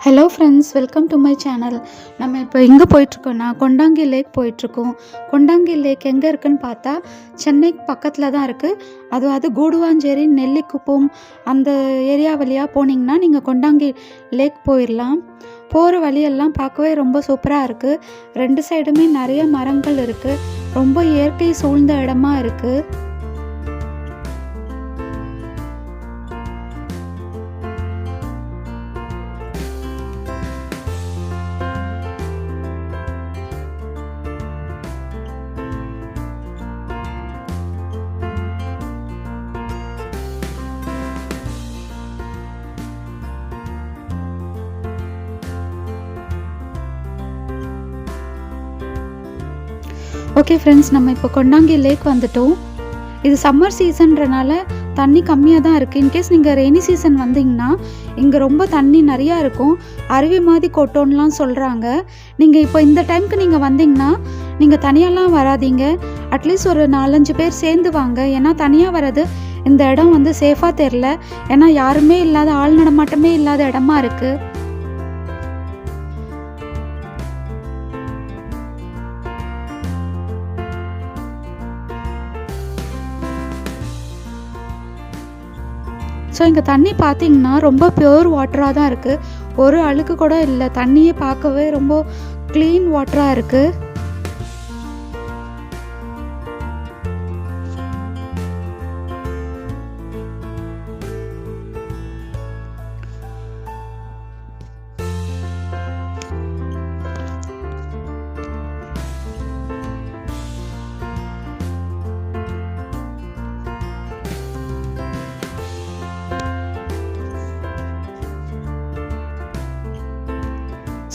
Hello friends welcome to my channel நம்ம இப்போ எங்கே போயிட்டுருக்கோன்னா கொண்டாங்கி லேக் போயிட்டுருக்கோம். கொண்டாங்கி லேக் எங்கே இருக்குன்னு பார்த்தா சென்னைக்கு பக்கத்தில் தான் இருக்குது அது அது கூடுவாஞ்சேரி நெல்லிக்குப்பம் அந்த ஏரியா வழியாக போனீங்கன்னா நீங்கள் கொண்டாங்கி லேக் போயிடலாம் போகிற வழியெல்லாம் பார்க்கவே ரொம்ப சூப்பராக இருக்குது ரெண்டு சைடுமே நிறைய மரங்கள் இருக்குது ரொம்ப இயற்கை சூழ்ந்த இடமா இருக்குது ஓகே ஃப்ரெண்ட்ஸ் நம்ம இப்போ கொண்டாங்கி லேக் வந்துட்டோம். இது சம்மர் சீசன்றனால தண்ணி கம்மியாக தான் இருக்குது இன்கேஸ் நீங்கள் ரெய்னி சீசன் வந்தீங்கன்னா இங்கே ரொம்ப தண்ணி நிறையா இருக்கும். அருவி மாதிரி கொட்டோன்லாம் சொல்கிறாங்க நீங்கள் இப்போ இந்த டைமுக்கு நீங்கள் வந்தீங்கன்னா நீங்கள் தனியாலாம் வராதீங்க. அட்லீஸ்ட் ஒரு நாலஞ்சு பேர் சேர்ந்து வாங்க. ஏன்னா தனியாக வர்றது இந்த இடம் வந்து சேஃபாக தெரில ஏன்னா யாருமே இல்லாத ஆள் நடமாட்டமே இல்லாத இடமா இருக்குது ஸோ இங்கே தண்ணி பார்த்தீங்கன்னா ரொம்ப பியூர் வாட்டராக தான் இருக்குது ஒரு அழுக்கு கூட இல்லை. தண்ணியே பார்க்கவே ரொம்ப க்ளீன் வாட்டராக இருக்குது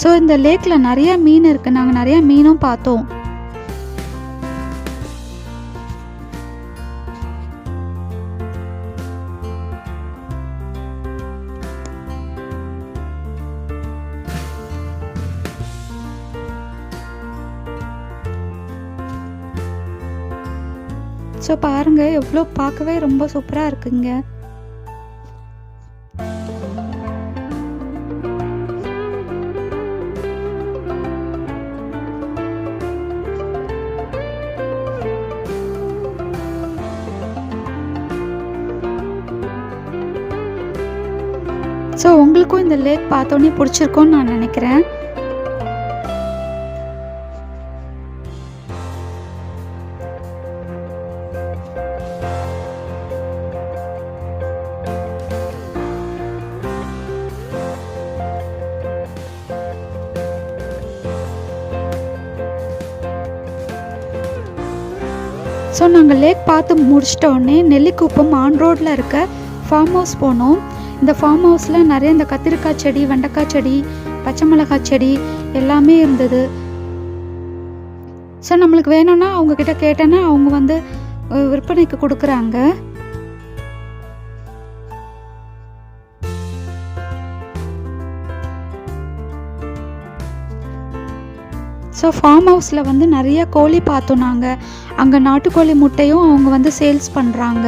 ஸோ இந்த லேக்கில் நிறைய மீன் இருக்குது நாங்கள் நிறைய மீனும் பார்த்தோம். ஸோ பாருங்கள் எவ்வளோ பார்க்கவே ரொம்ப சூப்பராக இருக்குங்க ஸோ உங்களுக்கும் இந்த லேக் பார்த்தோன்னே பிடிச்சிருக்கோன்னு நான் நினைக்கிறேன். ஸோ நாங்கள் லேக் பார்த்து முடிச்சிட்டோடனே நெல்லிக்குப்பம் ஆன் ரோட்டில் இருக்க ஃபார்ம் ஹவுஸ் போனோம். இந்த ஃபார்ம் ஹவுஸில் நிறைய இந்த கத்திரிக்காய் செடி வெண்டைக்காய் செடி பச்சை மிளகாய் செடி எல்லாமே இருந்தது. ஸோ நம்மளுக்கு வேணும்னா அவங்கக்கிட்ட கேட்டேன்னா அவங்க வந்து விற்பனைக்கு கொடுக்குறாங்க. ஸோ ஃபார்ம் ஹவுஸில் வந்து நிறைய கோழி பார்த்தோம் நாங்கள் அங்கே நாட்டுக்கோழி முட்டையும் அவங்க வந்து சேல்ஸ் பண்ணுறாங்க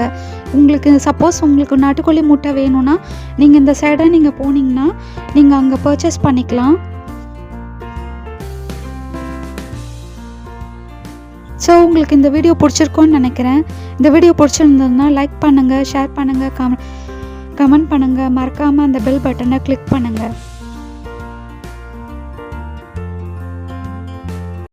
உங்களுக்கு சப்போஸ் உங்களுக்கு நாட்டுக்கோழி முட்டை வேணும்னா நீங்கள் இந்த சைடாக நீங்கள் போனீங்கன்னா நீங்கள் அங்கே பர்ச்சேஸ் பண்ணிக்கலாம். ஸோ உங்களுக்கு இந்த வீடியோ பிடிச்சிருக்கோன்னு நினைக்கிறேன். இந்த வீடியோ பிடிச்சிருந்ததுன்னா லைக் பண்ணுங்கள் ஷேர் பண்ணுங்கள் கமெண்ட் கமெண்ட் பண்ணுங்கள் மறக்காமல் அந்த பெல் பட்டனை கிளிக் பண்ணுங்கள்